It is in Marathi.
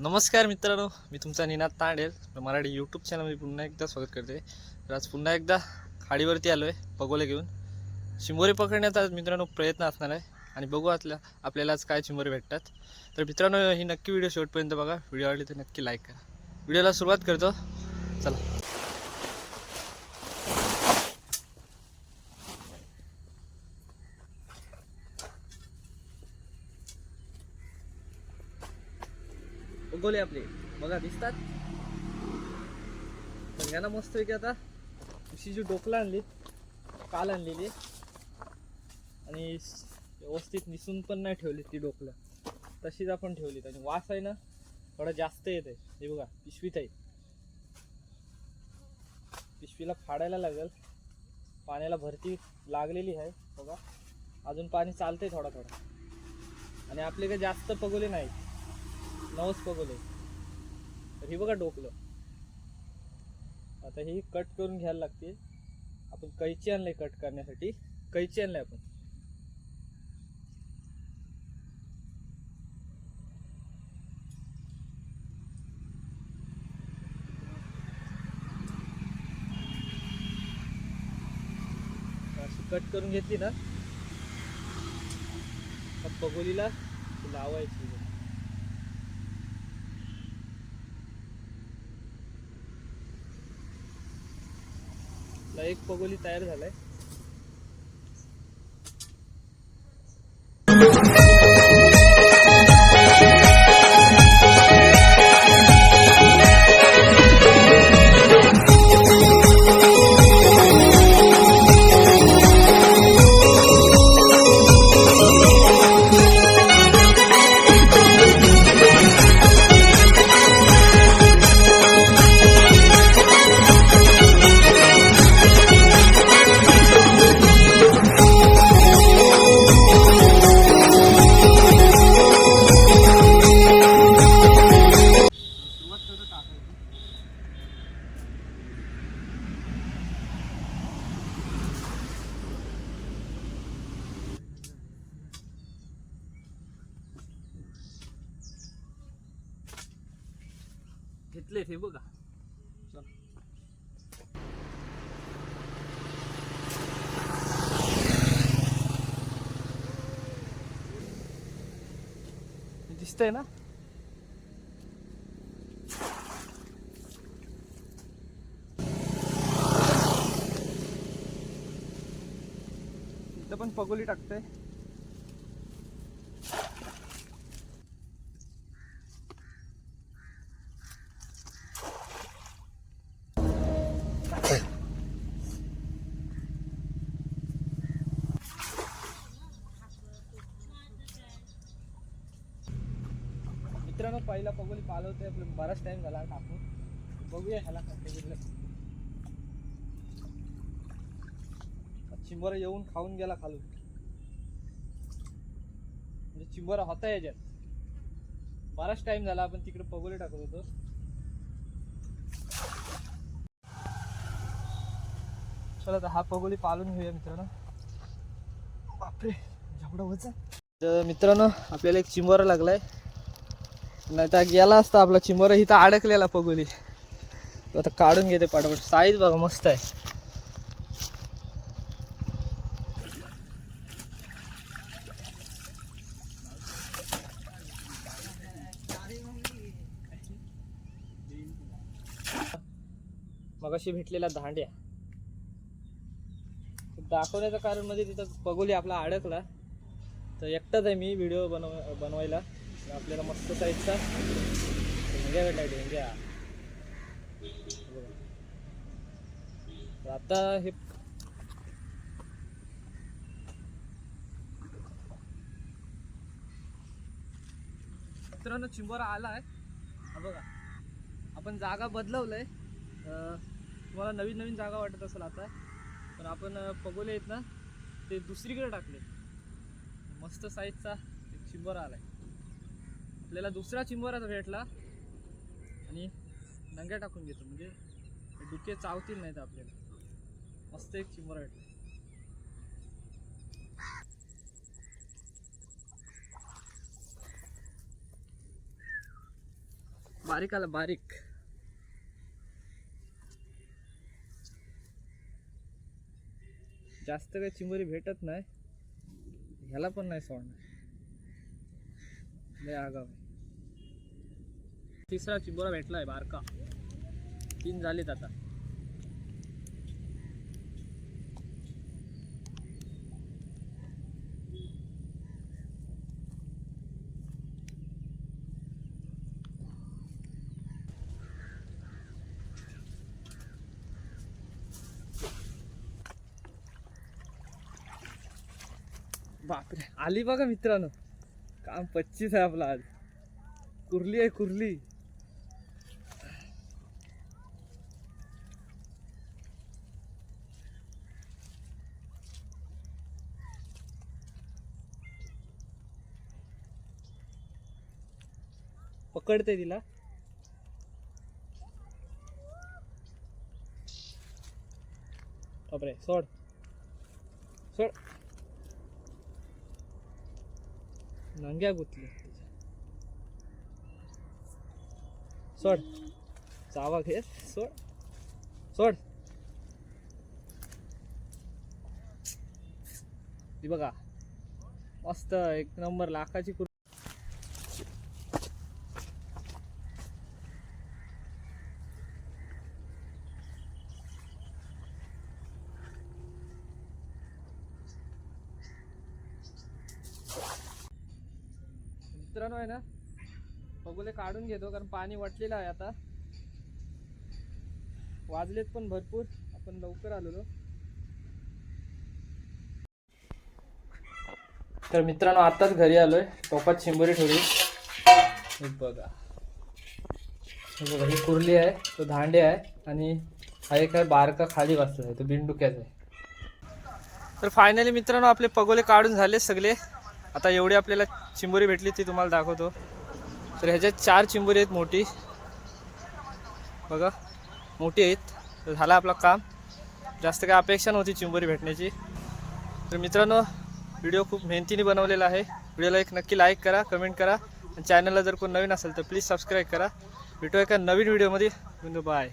नमस्कार मित्रांनो मी तुमचा निनाद तांडेल. मराठी यूट्यूब चॅनलमध्ये पुन्हा एकदा स्वागत करते. तर आज पुन्हा एकदा खाडीवरती आलो आहे बगोले घेऊन. चिंबोरी पकडण्याचा आज मित्रांनो प्रयत्न असणार आहे. आणि बघू आतल्या आपल्याला आज काय चिंबोरी भेटतात. तर मित्रांनो ही नक्की व्हिडिओ शेवटपर्यंत बघा. व्हिडिओ आवडली तर नक्की लाईक करा. व्हिडिओला सुरुवात करतो. चला. उगवले आपले. बघा दिसतात? ना मस्त आहे की आता अशी जी डोकला आणली काल आणलेली आणि व्यवस्थित निसून पण नाही ठेवली ती डोकलं तशीच आपण ठेवली आणि वास आहे ना थोडा जास्त येत आहे हे बघा पिशवीत आहे. पिशवीला फाडायला लागेल. पाण्याला भरती लागलेली आहे. बघा अजून पाणी चालतंय थोडा थोडा. आणि आपले काही जास्त पगोले नाहीत. नवस पगोले तर ही बघा डोकलं. आता ही कट करून घ्यायला लागते. आपण कैची आणलंय कट करण्यासाठी. कैची आणलंय आपण. अशी कट करून घेतली ना. त्या पगोलीला लावायची आपला एक पगोली तयार झालाय. घेतले हे बघा. चल. हे दिसतंय ना? इथं पण पगोली टाकते मित्रांनो पहिला पगोली पालवतोय आपलं बराच टाइम झाला टाकून बघूया ह्याला काय चिंबोरा येऊन खाऊन गेला खालून. म्हणजे चिंबोरा होता याच्यात. बराच टाइम झाला आपण तिकडे पगोली टाकत होतो. चला आता हा पगोली पालून घेऊया मित्रांनो. बापरे जेवढा वजन. तर मित्रांनो आपल्याला एक चिंबोरा लागलाय. नाही तर गेला असता आपला चिंबोरा इथं अडकलेला पगोली. आता काढून घेते पाठोपाठ. साईज बघा मस्त आहे. मगाशी भेटलेला दांड्या दाखवण्याचं कारण म्हणजे तिथं पगोली आपला अडकला. तर एकटाच आहे मी व्हिडिओ बनव बनवायला. आपल्याला मस्त साईजचा ढेंग्या भेटला ढेंग्या. बघा. आता हे मित्रांनो चिंबोरा आला आहे हा बघा. आपण जागा बदलवलंय. तुम्हाला नवीन नवीन जागा वाटत असेल आता पण आपण पगोले आहेत ना ते दुसरीकडे टाकले. मस्त साईजचा एक चिंबोरा आलाय. आपल्याला दुसरा चिंबोरा भेटला. आणि नंग्या टाकून घेतो. म्हणजे डुके चावतील नाहीत आपल्याला. मस्त एक चिंबोरा भेटला. बारीक आला बारीक. जास्त काही चिंबोरी भेटत नाही. ह्याला पण नाही सोडणार. लय आगाव तिसरा चिंबोरा भेटलाय बारका. तीन झालेत आता. बापरे आली बघा मित्रांनो. काम पच्चीस आहे आपला आज. कुर्ली आहे कुर्ली. पकडते तिला. बापरे सोड. सोड. नंग्या गुतल्या. सोड. चावा घे. सोड. सोड. ती बघा. मस्त एक नंबर लाखाची कुर मित्रांनो आहे ना बगुले काढून घेतो कारण पाणी वाटलेलं आहे आता. वाजलेत पण भरपूर आपण लवकर आलेलो. तर मित्रांनो आताच घरी आलोय टोपात चिंबोरी ठेवली. बघा. हे बघा ही कुर्ली आहे तो धांडे आहे आणि हा एक आहे बारका खाली वाजता आहे तो बिंडुक्याचा आहे. तर फायनली मित्रांनो आपले पगोले काढून झाले सगळे. आता एवढी आपल्याला चिंबोरी भेटली ती तुम्हाला दाखवतो. तर ह्याच्यात चार चिंबोरी आहेत मोठी. बघा मोठी आहेत. तर झालं आपलं काम. जास्त काही अपेक्षा नव्हती चिंबोरी भेटण्याची. तर मित्रांनो व्हिडिओ खूप मेहनतीने बनवलेला आहे. व्हिडिओला एक नक्की लाईक करा कमेंट करा. आणि चॅनलला जर कोण नवीन असेल तर प्लीज सबस्क्राईब करा. भेटू एका नवीन व्हिडिओमध्ये बाय